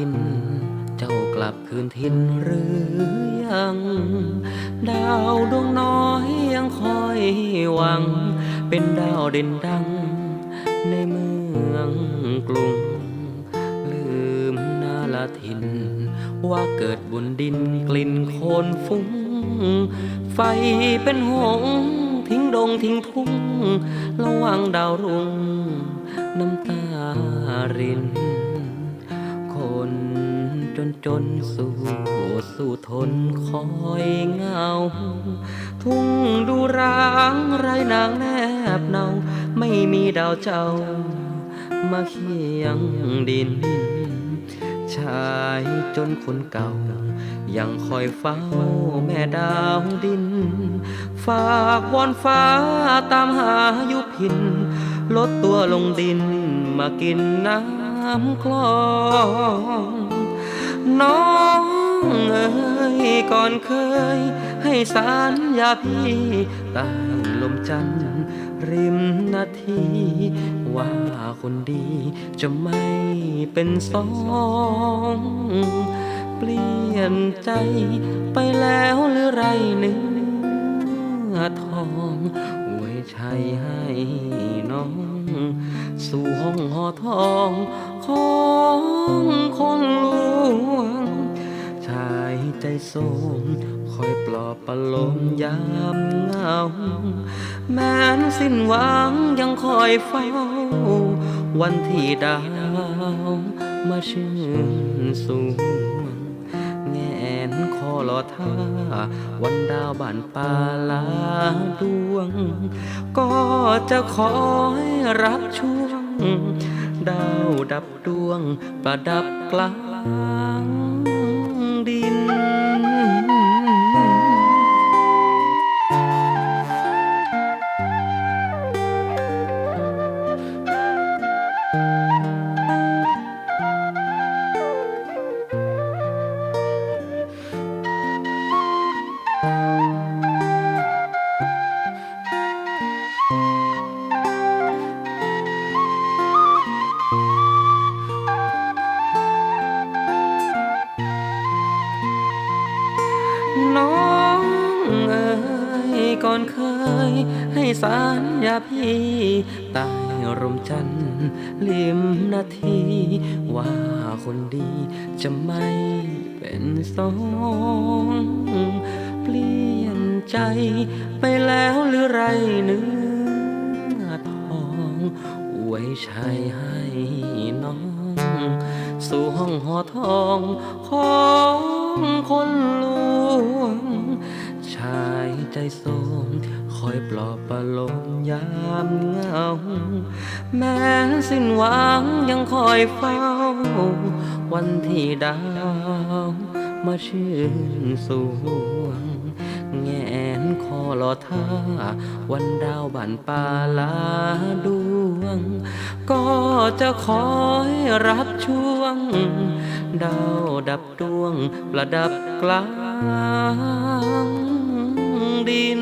ดิน เจ้ากลับคืนทินหรือยัง ดาวดวงน้อยยังคอยหวัง เป็นดาวเด่นดัง ในเมืองกรุง ลืมนาลาทิน ว่าเกิดบนดินกลิ่นโคลนฟุ้ง ไฟเป็นหงส์ทิ้งดงทิ้งทุ่งระว่างดาวรุ่งน้ำตารินคน จนสู้สู้ทนคอยเงา ทุ่งดูร้างไรนางแนบเนา ไม่มีดาวเจ้า มาเคียงดิน ชายจนคนเก่า ยังคอยเฝ้าแม่ดาวดิน ฝากวอนฟ้าตามหายุพิน ลดตัวลงดินมากินน้ำคลอง น้องเอ๋ยก่อนเคย ให้สารยาพี่ใต้ลมจันทร์ริมนาที ว่าคนดีจะไม่เป็นสองเปลี่ยนใจไปแล้วหรือไรเนื้อทองไว้ใช้ให้น้อง สู่ห้องหอทองของ ใจโสมคอยปลอบประโลมยามเหงา แม้นสิ้นหวังยังคอยเฝ้า วันที่ดาวมาชื่นสูงแงนคอรอท่า วันดาวบานปลาลาดวง ก็จะคอยรับช่วง ดาวดับดวงประดับกลาง ก่อนเคย ให้สารยาพี่ใต้ร่มจันทร์ลิมนาที ว่าคนดีจะไม่เป็นสองเปลี่ยนใจไปแล้วหรือไรเนื้อทองไว้ใช้ให้น้อง สู่ห้องหอทองของคน ชายใจโสมคอยปลอบประโลมยามเหงา แม้สิ้นหวังยังคอยเฝ้า วันที่ดาวมาชื่นสวง แงนคอรอท่า วันดาวบันปาลาดวง ก็จะคอยรับช่วง ดาวดับดวงประดับกลาง ดิน